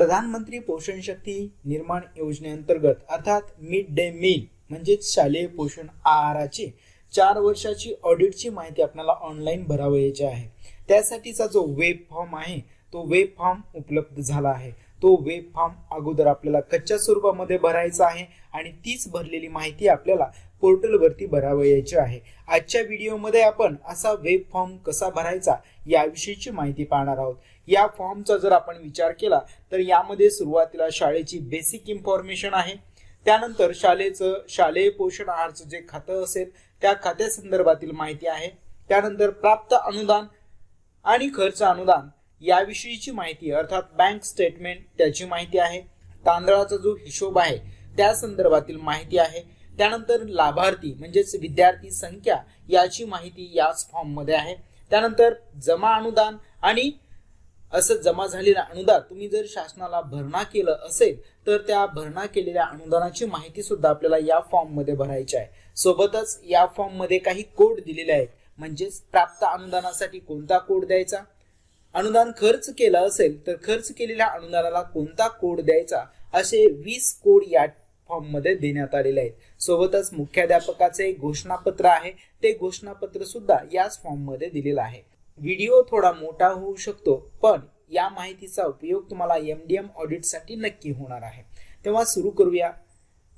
प्रधानमंत्री पोषण शक्ती निर्माण योजनेअंतर्गत अर्थात मिड डे मील म्हणजेच शालेय पोषण आहाराची चार वर्षाची ऑडिटची माहिती आपल्याला ऑनलाईन भरावयाची आहे. त्यासाठीचा जो वेब फॉर्म आहे तो वेब फॉर्म उपलब्ध झाला आहे. तो वेब फॉर्म अगोदर आपल्याला कच्च्या स्वरूपामध्ये भरायचा आहे आणि तीच भरलेली माहिती आपल्याला पोर्टलवरती भरावयाची आहे. आजच्या व्हिडिओमध्ये आपण असा वेब फॉर्म कसा भरायचा याविषयीची माहिती पाहणार आहोत. या फॉर्मचा जर आपण विचार केला तर यामध्ये सुरुवातीला शाळेची बेसिक इन्फॉर्मेशन आहे. त्यानंतर शाळेचं शालेय पोषण आहारचं जे खातं असेल त्या खात्यासंदर्भातील माहिती आहे. त्यानंतर प्राप्त अनुदान आणि खर्च अनुदान याविषयीची माहिती अर्थात बँक स्टेटमेंट त्याची माहिती आहे. तांदळाचा जो हिशोब आहे त्या संदर्भातील माहिती आहे. त्यानंतर लाभार्थी म्हणजेच विद्यार्थी संख्या याची माहिती याच फॉर्ममध्ये आहे. त्यानंतर जमा अनुदान आणि असं जमा झालेलं अनुदान तुम्ही जर शासनाला भरणा केलं असेल तर त्या भरणा केलेल्या अनुदानाची माहिती सुद्धा आपल्याला या फॉर्ममध्ये भरायची आहे. सोबतच या फॉर्ममध्ये काही कोड दिलेले आहेत. म्हणजेच प्राप्त अनुदानासाठी कोणता कोड द्यायचा? अनुदान खर्च केला असेल तर खर्च केलेल्या अनुदानाला कोणता कोड द्यायचा? असे वीस कोड या फॉर्ममध्ये देण्यात आलेले आहेत. सोबतच मुख्याध्यापकाचे घोषणापत्र आहे. ते घोषणापत्र सुद्धा याच फॉर्ममध्ये दिलेलं आहे. व्हिडिओ थोडा मोठा होऊ शकतो पण या माहितीचा उपयोग तुम्हाला एम डी एम ऑडिटसाठी नक्की होणार आहे. तेव्हा सुरू करूया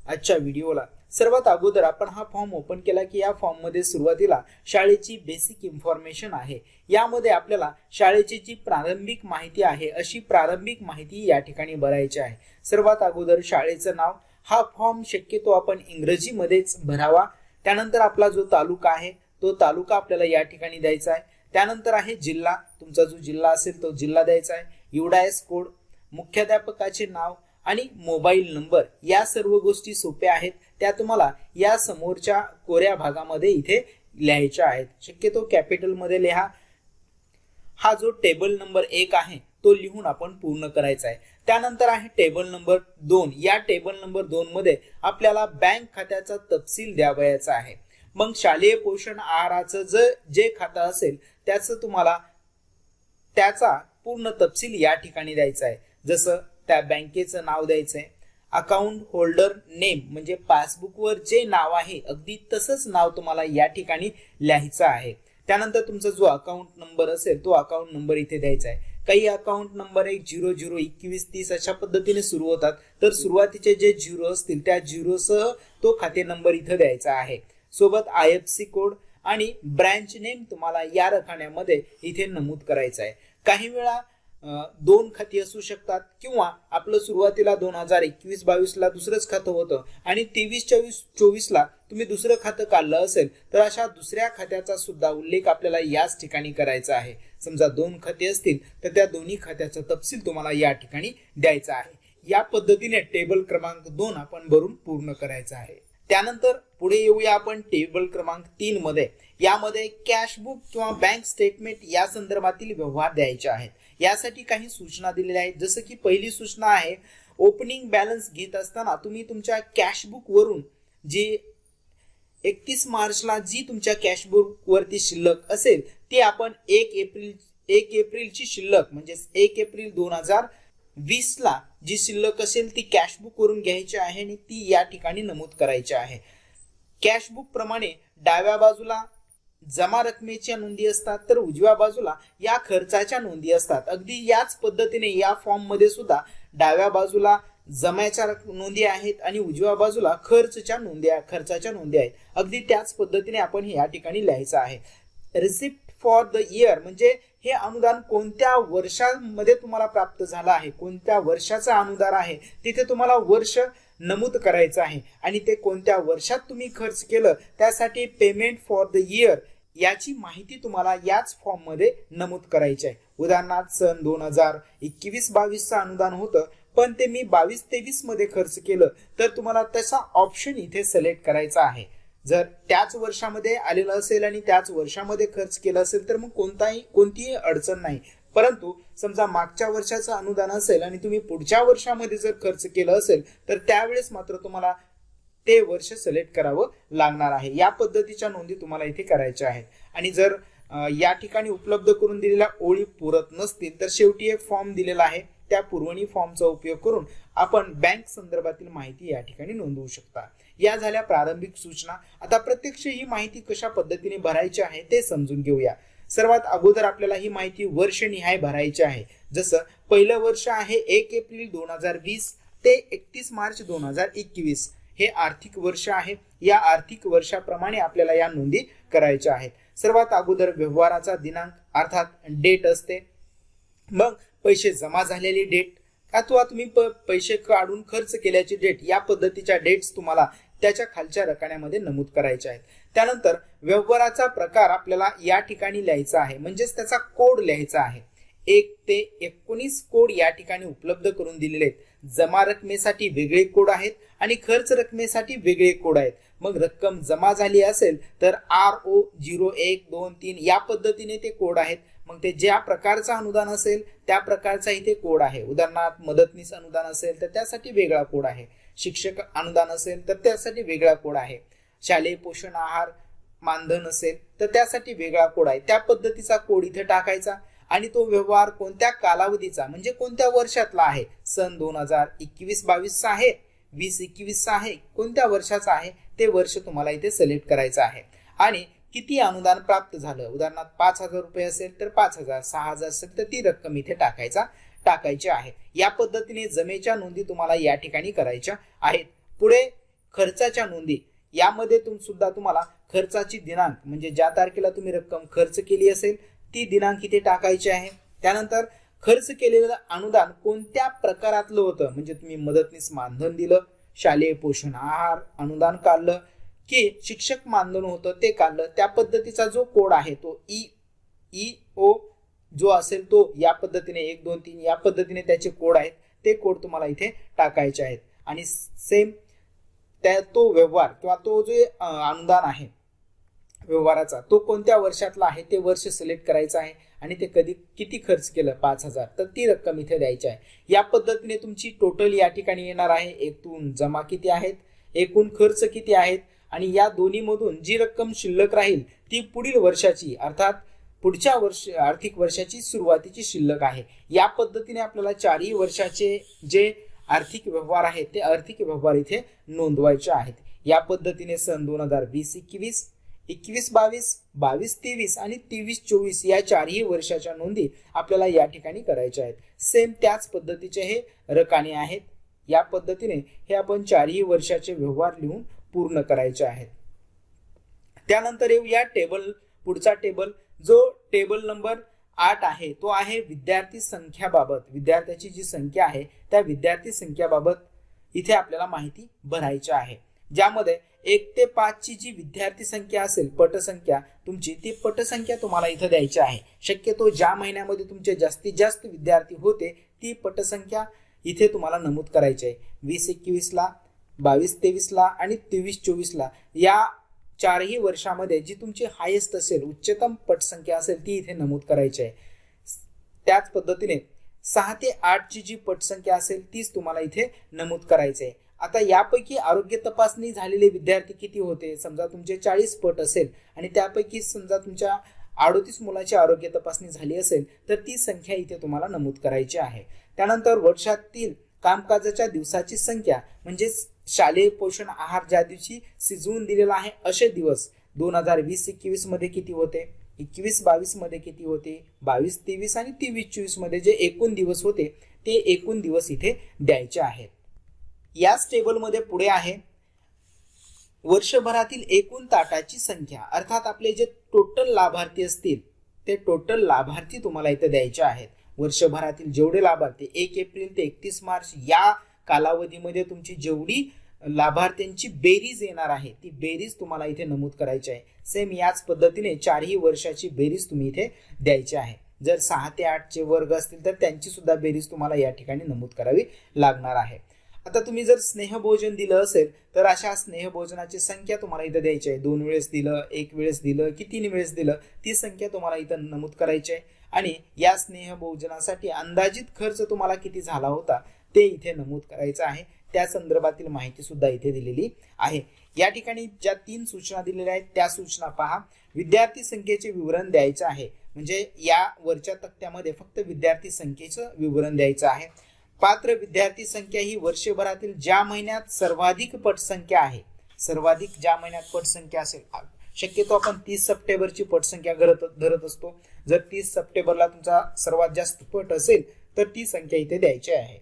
आजच्या व्हिडिओला. सर्वात अगोदर आपण हा फॉर्म ओपन केला की या फॉर्ममध्ये सुरुवातीला शाळेची बेसिक इन्फॉर्मेशन आहे. यामध्ये आपल्याला शाळेची जी प्रारंभिक माहिती आहे अशी प्रारंभिक माहिती या ठिकाणी भरायची आहे. सर्वात अगोदर शाळेचं नाव हा फॉर्म शक्यतो आपण इंग्रजीमध्येच भरावा. त्यानंतर आपला जो तालुका आहे तो तालुका आपल्याला या ठिकाणी द्यायचा आहे. त्यानंतर आहे जिल्हा. तुमचा जो जिल्हा असेल तो जिल्हा द्यायचा आहे. युडायस कोड मुख्याध्यापकाचे नाव आणि मोबाईल नंबर या सर्व गोष्टी सोप्या आहेत. त्या तुम्हाला या समोरच्या कोऱ्या भागामध्ये इथे लिहायच्या आहेत. शक्यतो कॅपिटलमध्ये लिहा. हा जो टेबल नंबर एक आहे तो लिहून आपण पूर्ण करायचा आहे. त्यानंतर आहे टेबल नंबर दोन. या टेबल नंबर दोन मध्ये आपल्याला बँक खात्याचा तपशील द्यावयाचा आहे. मग शालेय पोषण आहाराचं जर जे खातं असेल त्याचं तुम्हाला त्याचा पूर्ण तपशील या ठिकाणी द्यायचा आहे. जसं त्या बँकेचं नाव द्यायचं आहे. अकाउंट होल्डर नेम म्हणजे पासबुकवर जे नाव आहे अगदी तसंच नाव तुम्हाला या ठिकाणी लिहायचं आहे. त्यानंतर तुमचा जो अकाउंट नंबर असेल तो अकाउंट नंबर इथे द्यायचा आहे. काही अकाउंट नंबर एक झिरो झिरो एकवीस तीस अशा पद्धतीने सुरू होतात. तर सुरुवातीचे जे झिरो असतील त्या झिरोसह तो खाते नंबर इथं द्यायचा आहे. सोबत आय एफ सी कोड आणि ब्रँच नेम तुम्हाला या रखान्यामध्ये इथे नमूद करायचं आहे. काही वेळा दोन खाती असू शकतात किंवा आपलं सुरुवातीला दोन हजार एकवीस बावीसला दुसरंच खातं होतं आणि तेवीस चोवीस चोवीसला तुम्ही दुसरं खातं काढलं असेल तर अशा दुसऱ्या खात्याचा सुद्धा उल्लेख आपल्याला याच ठिकाणी करायचा आहे. समजा दोन खाते असतील तर त्या दोन्ही खात्याचा तपशील तुम्हाला या ठिकाणी द्यायचा आहे. या पद्धतीने टेबल क्रमांक दोन आपण भरून पूर्ण करायचा आहे. त्यानंतर पुढे येऊया आपण टेबल क्रमांक तीन मध्ये. यामध्ये कॅश बुक किंवा बँक स्टेटमेंट या संदर्भातील व्यवहार द्यायचे आहेत. यासाठी काही सूचना दिलेल्या आहेत. जसं की पहिली सूचना आहे ओपनिंग बॅलन्स घेत असताना तुम्ही तुमच्या कॅश वरून जी एकतीस मार्चला जी तुमच्या कॅशबुकवरती वरती शिल्लक असेल ती आपण एक एप्रिल एक एप्रिलची शिल्लक म्हणजेच एक एप्रिल दोन हजार वीसला जी शिल्लक असेल ती कॅशबुक वरून घ्यायची आहे आणि ती या ठिकाणी नमूद करायची आहे. कॅशबुक प्रमाणे डाव्या बाजूला जमा रकमेच्या नोंदी असतात तर उजव्या बाजूला या खर्चाच्या नोंदी असतात. अगदी याच पद्धतीने या फॉर्ममध्ये सुद्धा डाव्या बाजूला जम्याच्या नोंदी आहेत आणि उजव्या बाजूला खर्चच्या नोंदी खर्चाच्या नोंदी आहेत. अगदी त्याच पद्धतीने आपण हे या ठिकाणी लिहायचं आहे. रिसिप्ट फॉर द इयर म्हणजे हे अनुदान कोणत्या वर्षामध्ये तुम्हाला प्राप्त झालं आहे? कोणत्या वर्षाचं अनुदान आहे? तिथे तुम्हाला वर्ष नमूद करायचं आहे. आणि ते कोणत्या वर्षात तुम्ही खर्च केलं त्यासाठी पेमेंट फॉर द इयर याची माहिती तुम्हाला याच फॉर्ममध्ये नमूद करायची आहे. उदाहरणार्थ सन दोन हजार एकवीस बावीसचं अनुदान होतं पण ते मी बावीस तेवीसमध्ये खर्च केलं तर तुम्हाला तसा ऑप्शन इथे सिलेक्ट करायचा आहे. जर त्याच वर्षामध्ये आलेलं असेल आणि त्याच वर्षामध्ये खर्च केला असेल तर मग कोणताही कोणतीही अडचण नाही. परंतु समजा मागच्या वर्षाचं अनुदान असेल आणि तुम्ही पुढच्या वर्षामध्ये जर खर्च केलं असेल तर त्यावेळेस मात्र तुम्हाला ते वर्ष सिलेक्ट करावं लागणार आहे. या पद्धतीच्या नोंदी तुम्हाला इथे करायच्या आहेत. आणि जर या ठिकाणी उपलब्ध करून दिलेल्या ओळी पुरत नसतील तर शेवटी एक फॉर्म दिलेला आहे. त्या पुरवणी फॉर्मचा उपयोग करून आपण बँक संदर्भातील माहिती या ठिकाणी नोंदवू शकता. या झाल्या प्रारंभिक सूचना. आता प्रत्यक्ष ही माहिती कशा पद्धतीने भरायची आहे ते समजून घेऊया. सर्वात अगोदर आपल्याला ही माहिती वर्षनिहाय भरायची आहे. जसं पहिलं वर्ष आहे एक एप्रिल दोन हजार वीस ते एकतीस मार्च दोन हजार एकवीस. हे आर्थिक वर्ष आहे. या आर्थिक वर्षाप्रमाणे आपल्याला या नोंदी करायच्या आहेत. सर्वात अगोदर व्यवहाराचा दिनांक अर्थात डेट असते. मग पैसे जमा झालेली डेट अथवा तुम्ही प पैसे काढून खर्च केल्याची डेट या पद्धतीच्या डेट्स तुम्हाला त्याच्या खालच्या रकान्यामध्ये नमूद करायच्या आहेत. त्यानंतर व्यवहाराचा प्रकार आपल्याला या ठिकाणी लिहायचा आहे. म्हणजेच त्याचा कोड लिहायचा आहे. एक ते एकोणीस कोड या ठिकाणी उपलब्ध करून दिलेले आहेत. जमा रकमेसाठी वेगळे कोड आहेत आणि खर्च रकमेसाठी वेगळे कोड आहेत. मग रक्कम जमा झाली असेल तर आर ओ झिरो एक दोन तीन या पद्धतीने ते कोड आहेत. मग ते ज्या प्रकारचं अनुदान असेल त्या प्रकारचा इथे कोड आहे. उदाहरणार्थ मदतनीस अनुदान असेल तर त्यासाठी वेगळा कोड आहे. शिक्षक अनुदान असेल तर त्यासाठी वेगळा कोड आहे. शालेय पोषण आहार मानधन असेल तर त्यासाठी वेगळा कोड आहे. त्या पद्धतीचा कोड इथे टाकायचा आणि तो व्यवहार कोणत्या कालावधीचा म्हणजे कोणत्या वर्षातला आहे? सन दोन हजार एकवीस बावीसचा आहे वीस एकवीसचा आहे कोणत्या वर्षाचा आहे? ते वर्ष तुम्हाला इथे सिलेक्ट करायचं आहे. आणि किती अनुदान प्राप्त झालं? उदाहरणार्थ पाच हजार रुपये असेल तर पाच हजार सहा हजार असेल तर ती रक्कम इथे टाकायचा टाकायची आहे. या पद्धतीने जमेच्या नोंदी तुम्हाला या ठिकाणी करायच्या आहेत. पुढे खर्चाच्या नोंदी. यामध्ये तुम सुद्धा तुम्हाला खर्चाची दिनांक म्हणजे ज्या तारखेला तुम्ही रक्कम खर्च केली असेल ती दिनांक इथे टाकायची आहे. त्यानंतर खर्च केलेलं अनुदान कोणत्या प्रकारातलं होतं? म्हणजे तुम्ही मदतनीस मानधन दिलं शालेय पोषण आहार अनुदान काढलं की शिक्षक मानधन होतं ते काढलं. त्या पद्धतीचा जो कोड आहे तो ई ई ओ जो असेल तो या पद्धतीने एक दोन तीन या पद्धतीने त्याचे कोड आहेत ते कोड तुम्हाला इथे टाकायचे आहेत. आणि सेम त्या तो व्यवहार किंवा तो जे अनुदान आहे व्यवहाराचा तो कोणत्या वर्षातला आहे ते वर्ष सिलेक्ट करायचं आहे आणि ते कधी किती खर्च केलं? पाच हजार. तर ती रक्कम इथे द्यायची आहे. या पद्धतीने तुमची टोटल या ठिकाणी येणार आहे. एकूण जमा किती आहेत? एकूण खर्च किती आहेत? आणि या दोन्हीमधून जी रक्कम शिल्लक राहील ती पुढील वर्षाची अर्थात पुढच्या वर्ष आर्थिक वर्षाची सुरुवातीची शिल्लक आहे. या पद्धतीने आपल्याला चारही वर्षाचे जे आर्थिक व्यवहार आहेत ते आर्थिक व्यवहार इथे नोंदवायचे आहेत. या पद्धतीने सन दोन हजार वीस एकवीस एकवीस बावीस बावीस तेवीस आणि तेवीस चोवीस या चारही वर्षाच्या नोंदी आपल्याला या ठिकाणी करायच्या आहेत. सेम त्याच पद्धतीचे हे रकाने आहेत. या पद्धतीने हे आपण चारही वर्षाचे व्यवहार लिहून पूर्ण करायचे आहेत. त्यानंतर येऊया टेबल पुढचा टेबल जो टेबल नंबर आठ आहे तो आहे विद्यार्थी संख्याबाबत विद्यार्थ्याची जी संख्या आहे त्या विद्यार्थी संख्याबाबत इथे आपल्याला माहिती भरायची आहे. ज्यामध्ये एक ते पाचची जी विद्यार्थी संख्या असेल पटसंख्या तुमची ती पटसंख्या तुम्हाला इथं द्यायची आहे. शक्यतो ज्या महिन्यामध्ये तुमचे जास्तीत जास्त विद्यार्थी होते ती पटसंख्या इथे तुम्हाला नमूद करायची आहे. वीस एकवीसला बावीस तेवीसला आणि तेवीस चोवीसला. या चारही वर्षामध्ये जी तुमची हायेस्ट असेल उच्चतम पटसंख्या असेल ती इथे नमूद करायची आहे. त्याच पद्धतीने सहा ते आठची जी पटसंख्या असेल तीच तुम्हाला इथे नमूद करायची आहे. आता यापैकी आरोग्य तपासणी झालेले विद्यार्थी किती होते? समजा तुमचे चाळीस पट असेल आणि त्यापैकी समजा तुमच्या अडोतीस मुलाची आरोग्य तपासणी झाली असेल तर ती संख्या इथे तुम्हाला नमूद करायची आहे. त्यानंतर वर्षातील कामकाजाच्या दिवसाची संख्या म्हणजेच शालेय पोषण आहार ज्या दिवशी शिजवून दिलेला आहे असे दिवस दोन हजार वीस एकवीसमध्ये किती होते? एकवीस बावीसमध्ये किती होते? बावीस तेवीस आणि तेवीस चोवीसमध्ये जे एकूण दिवस होते ते एकूण दिवस इथे द्यायचे आहेत. याच टेबलमध्ये पुढे आहे वर्षभरातील एकूण ताटाची संख्या. अर्थात आपले जे टोटल लाभार्थी असतील ते टोटल लाभार्थी तुम्हाला इथे द्यायचे आहेत. वर्षभरातील जेवढे लाभार्थी एक एप्रिल ते एकतीस मार्च या कालावधीमध्ये तुमची जेवढी लाभार्थ्यांची बेरीज येणार आहे ती बेरीज तुम्हाला इथे नमूद करायची आहे. सेम याच पद्धतीने चारही वर्षाची बेरीज तुम्ही इथे द्यायची आहे. जर सहा ते आठचे वर्ग असतील तर त्यांची सुद्धा बेरीज तुम्हाला या ठिकाणी नमूद करावी लागणार आहे. आता तुम्ही जर स्नेहभोजन दिलं असेल तर अशा स्नेहभोजनाची संख्या तुम्हाला इथं द्यायची आहे. दोन वेळेस दिलं एक वेळेस दिलं की तीन वेळेस दिलं ती संख्या तुम्हाला इथं नमूद करायची आहे. आणि या स्नेहभोजनासाठी अंदाजित खर्च तुम्हाला किती झाला होता ते इथे नमूद करायचं आहे. त्या संदर्भातील माहिती सुद्धा इथे दिलेली आहे. या ठिकाणी ज्या तीन सूचना दिलेल्या आहेत त्या सूचना पहा. विद्यार्थी संख्येचे विवरण द्यायचं आहे. म्हणजे या वरच्या तक्त्यामध्ये फक्त विद्यार्थी संख्येचं विवरण द्यायचं आहे. पात्र विद्यार्थी संख्या ही वर्षभरातील ज्या महिन्यात सर्वाधिक पटसंख्या आहे सर्वाधिक ज्या महिन्यात पटसंख्या असेल शक्यतो आपण तीस सप्टेंबरची पटसंख्या धरत धरत असतो. जर तीस सप्टेंबरला तुमचा सर्वात जास्त पट असेल तर ती संख्या इथे द्यायची आहे.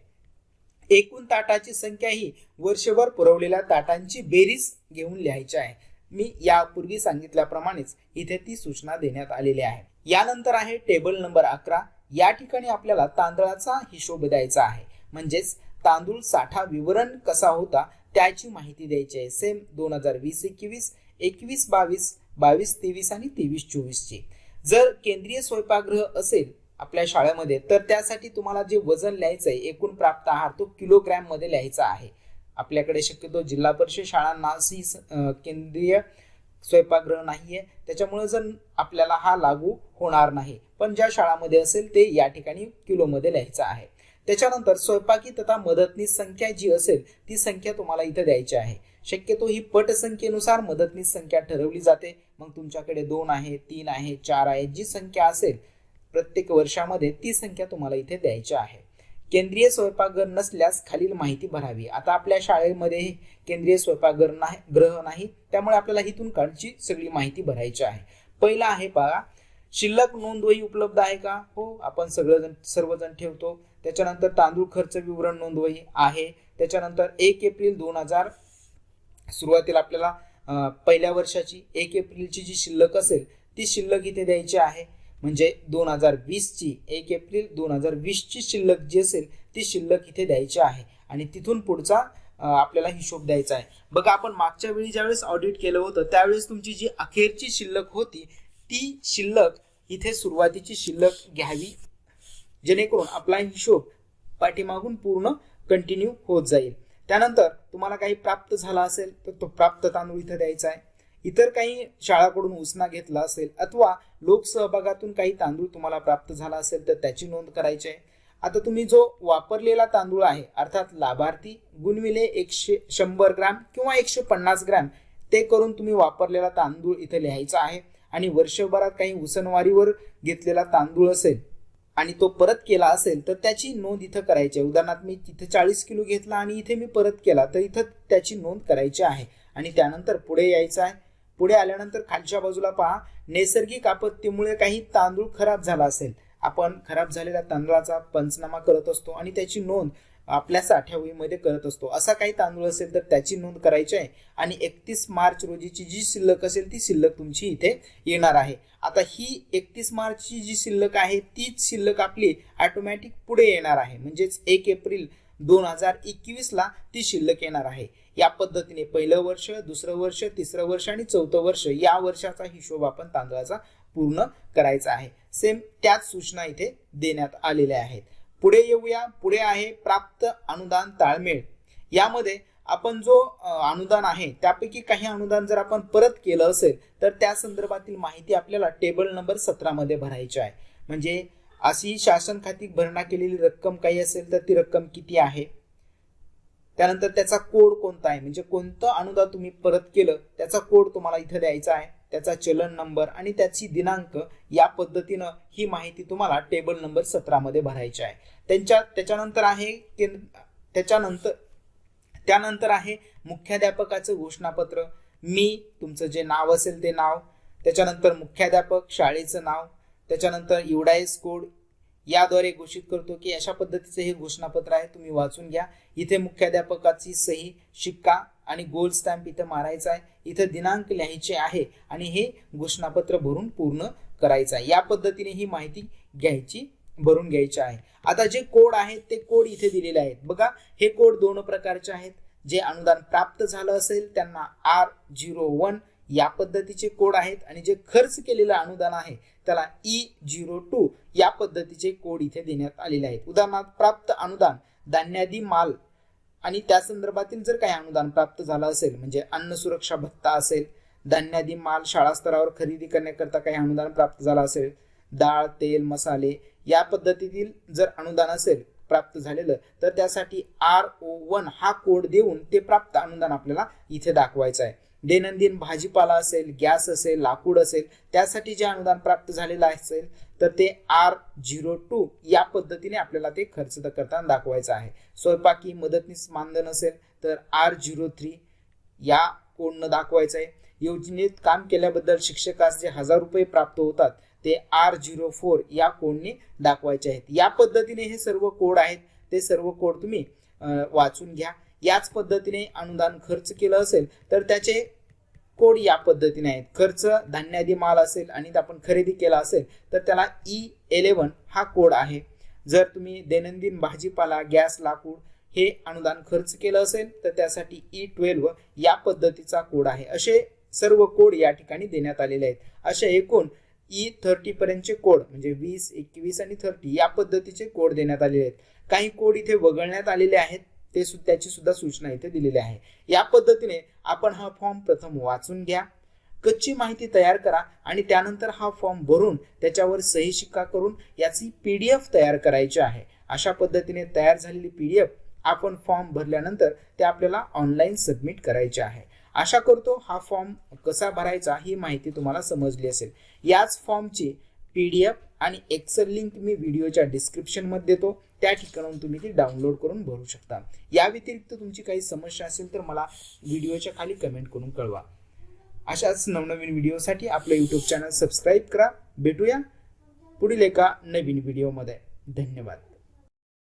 एकूण ताटाची संख्या ही वर्षभर पुरवलेल्या ताटांची बेरीज घेऊन लिहायची आहे. मी यापूर्वी सांगितल्याप्रमाणेच इथे ती सूचना देण्यात आलेली आहे. यानंतर आहे टेबल नंबर अकरा. या ठिकाणी आपल्याला तांदळाचा हिशोब द्यायचा आहे. म्हणजेच तांदूळ साठा विवरण कसा होता त्याची माहिती द्यायची आहे. सेम दोन हजार वीस एकवीस एकवीस बावीस बावीस तेवीस आणि तेवीस चोवीसची जर केंद्रीय स्वयंपाकगृह असेल आपल्या शाळेमध्ये तर त्यासाठी तुम्हाला जे वजन लिहायचं आहे एकूण प्राप्त आहार तो किलोग्रॅममध्ये लिहायचा आहे. आपल्याकडे शक्यतो जिल्हा परिषद शाळांना अशी केंद्रीय स्वयंपाकगृह नाहीये. त्याच्यामुळे जर आपल्याला हा लागू होणार नाही. पण ज्या शाळामध्ये असेल ते या ठिकाणी किलोमध्ये लिहायचं आहे. त्याच्यानंतर स्वयंपाकी तथा मदतनीस संख्या जी असेल ती संख्या तुम्हाला इथं द्यायची आहे. शक्यतो ही पट संख्येनुसार मदतनीस संख्या ठरवली जाते. मग तुमच्याकडे दोन आहे तीन आहे चार आहे जी संख्या असेल प्रत्येक वर्षामध्ये ती संख्या तुम्हाला इथे द्यायची आहे. केंद्रीय स्वयंपाकघर नसल्यास खालील माहिती भरावी. आता आपल्या शाळेमध्ये केंद्रीय स्वयंपाकघर नाही ग्रह नाही त्यामुळे आपल्याला इथून काळची सगळी माहिती भरायची आहे. पहिला आहे पहा शिल्लक नोंदवही उपलब्ध आहे का? हो आपण सगळेजण सर्वजण ठेवतो. त्याच्यानंतर तांदूळ खर्च विवरण नोंदवही आहे. त्याच्यानंतर एक एप्रिल दोन हजार सुरुवातीला आपल्याला पहिल्या वर्षाची एक एप्रिलची जी शिल्लक असेल ती शिल्लक इथे द्यायची आहे. म्हणजे दोन हजार वीसची एक एप्रिल दोन हजार वीसची शिल्लक जी असेल ती शिल्लक इथे द्यायची आहे. आणि तिथून पुढचा आपल्याला हिशोब द्यायचा आहे. बघा आपण मागच्या वेळी ज्यावेळेस ऑडिट केलं होतं त्यावेळेस तुमची जी अखेरची शिल्लक होती ती शिल्लक इथे सुरुवातीची शिल्लक घ्यावी. जेणेकरून आपला हिशोब पाठीमागून पूर्ण कंटिन्यू होत जाईल. त्यानंतर तुम्हाला काही प्राप्त झाला असेल तर तो प्राप्त तांदूळ इथं द्यायचा आहे. इतर काही शाळाकडून उसना घेतला असेल अथवा लोकसहभागातून काही तांदूळ तुम्हाला प्राप्त झाला असेल तर त्याची नोंद करायची आहे. आता तुम्ही जो वापरलेला तांदूळ आहे अर्थात लाभार्थी गुणविले एकशे शंभर ग्रॅम किंवा एकशे पन्नास ग्रॅम ते करून तुम्ही वापरलेला तांदूळ इथे लिहायचा आहे. आणि वर्षभरात काही उसनवारीवर घेतलेला तांदूळ असेल आणि तो परत केला असेल तर त्याची नोंद इथं करायची आहे. उदाहरणार्थ मी तिथे चाळीस किलो घेतला आणि इथे मी परत केला तर इथं त्याची नोंद करायची आहे. आणि त्यानंतर पुढे यायचं आहे. पुढे आल्यानंतर खालच्या बाजूला पहा नैसर्गिक आपत्तीमुळे काही तांदूळ खराब झाला असेल. आपण खराब झालेल्या तांदळाचा पंचनामा करत असतो आणि त्याची नोंद आपल्या साठ्यावळीमध्ये करत असतो. असा काही तांदूळ असेल तर त्याची नोंद करायची आहे आणि एकतीस मार्च रोजीची जी शिल्लक असेल ती शिल्लक तुमची इथे येणार आहे. आता ही एकतीस मार्चची जी शिल्लक आहे तीच शिल्लक आपली ऑटोमॅटिक पुढे येणार आहे. म्हणजेच एक एप्रिल दोन हजार एकवीसला ती शिल्लक येणार आहे. या पद्धतीने पहिलं वर्ष दुसरं वर्ष तिसरं वर्ष आणि चौथं वर्ष या वर्षाचा हिशोब आपण तांदळाचा पूर्ण करायचा आहे. सेम त्याच सूचना इथे देण्यात आलेल्या आहेत. पुढे येऊया. पुढे आहे प्राप्त अनुदान ताळमेळ. यामध्ये आपण जो अनुदान आहे त्यापैकी काही अनुदान जर आपण परत केलं असेल तर त्या संदर्भातील माहिती आपल्याला टेबल नंबर सतरामध्ये भरायची आहे. म्हणजे अशी शासन खाती भरणा केलेली रक्कम काही असेल तर ती रक्कम किती आहे? त्यानंतर त्याचा कोड कोणता आहे? म्हणजे कोणतं अनुदान तुम्ही परत केलं त्याचा कोड तुम्हाला इथं द्यायचा आहे. त्याचा चलन नंबर आणि त्याची दिनांक या पद्धतीनं ही माहिती तुम्हाला टेबल नंबर सतरामध्ये भरायची आहे. त्यांच्या त्याच्यानंतर आहे त्याच्यानंतर त्यानंतर आहे मुख्याध्यापकाचं घोषणापत्र. मी तुमचं जे नाव असेल ते नाव. त्याच्यानंतर मुख्याध्यापक शाळेचं नाव. त्याच्यानंतर युडायस कोड याद्वारे घोषित करतो की अशा पद्धतीचं हे घोषणापत्र आहे तुम्ही वाचून घ्या. इथे मुख्याध्यापकाची सही शिक्का आणि गोल स्टॅम्प इथं मारायचा आहे. इथं दिनांक लिहायचे आहे आणि हे घोषणापत्र भरून पूर्ण करायचं आहे. या पद्धतीने ही माहिती घ्यायची भरून घ्यायची आहे. आता जे कोड आहेत ते कोड इथे दिलेले आहेत. बघा हे कोड दोन प्रकारचे आहेत. जे अनुदान प्राप्त झालं असेल त्यांना आर झिरो वन या पद्धतीचे कोड आहेत. आणि जे खर्च केलेलं अनुदान आहे त्याला ई झिरो टू या पद्धतीचे कोड इथे देण्यात आलेले आहेत. उदाहरणार्थ प्राप्त अनुदान धान्यादी माल. आणि त्या संदर्भातील जर काही अनुदान प्राप्त झालं असेल म्हणजे अन्न सुरक्षा भत्ता असेल धान्यादी माल शाळा स्तरावर खरेदी करण्याकरता काही अनुदान प्राप्त झालं असेल डाळ तेल मसाले या पद्धतीतील जर अनुदान असेल प्राप्त झालेलं तर त्यासाठी आर ओ वन हा कोड देऊन ते प्राप्त अनुदान आपल्याला इथे दाखवायचं आहे. दैनंदिन भाजीपाला असेल गॅस असेल लाकूड असेल त्यासाठी जे अनुदान प्राप्त झालेलं असेल तर ते आर झिरो टू या पद्धतीने आपल्याला ते खर्च करताना दाखवायचं आहे. स्वयंपाकी मदतनीस मानधन असेल तर आर झिरो थ्री या कोडनं दाखवायचं आहे. योजनेत काम केल्याबद्दल शिक्षकास जे हजार रुपये प्राप्त होतात ते आर झिरो फोर या कोडने दाखवायचे आहेत. या पद्धतीने हे सर्व कोड आहेत ते सर्व कोड तुम्ही वाचून घ्या. याच पद्धतीने अनुदान खर्च केलं असेल तर त्याचे कोड या पद्धतीने आहेत. खर्च धान्यादी माल असेल आणि आपण खरेदी केला असेल तर त्याला e ई एलेवन हा कोड आहे. जर तुम्ही दैनंदिन भाजीपाला गॅस लाकूड हे अनुदान खर्च केलं असेल तर त्यासाठी e ई ट्वेल्व या पद्धतीचा कोड आहे. असे सर्व कोड या ठिकाणी देण्यात आलेले आहेत. अशा एकूण e ई थर्टी पर्यंतचे कोड म्हणजे वीस एकवीस आणि थर्टी या पद्धतीचे कोड देण्यात आलेले आहेत. काही कोड इथे वगळण्यात आलेले आहेत ते सु त्याची सुद्धा सूचना इथे दिलेली आहे. या पद्धतीने आपण हा फॉर्म प्रथम वाचून घ्या. कच्ची माहिती तयार करा आणि त्यानंतर हा फॉर्म भरून त्याच्यावर सही शिक्का करून याची पी डी एफ तयार करायची आहे. अशा पद्धतीने तयार झालेली पी डी एफ आपण फॉर्म भरल्यानंतर ते आपल्याला ऑनलाईन सबमिट करायचे आहे. आशा करतो हा फॉर्म कसा भरायचा ही माहिती तुम्हाला समजली असेल. याच फॉर्मची पी डी एफ आणि एक्सेल लिंक मी व्हिडिओच्या डिस्क्रिप्शनमध्ये देतो. त्या ठिकाणाहून तुम्ही ती डाउनलोड करून भरू शकता. या व्यतिरिक्त तुमची काही समस्या असेल तर मला व्हिडिओच्या खाली कमेंट करून कळवा. अशाच नवनवीन व्हिडिओसाठी आपलं यूट्यूब चॅनल सबस्क्राईब करा. भेटूया पुढील एका नवीन व्हिडिओमध्ये. धन्यवाद.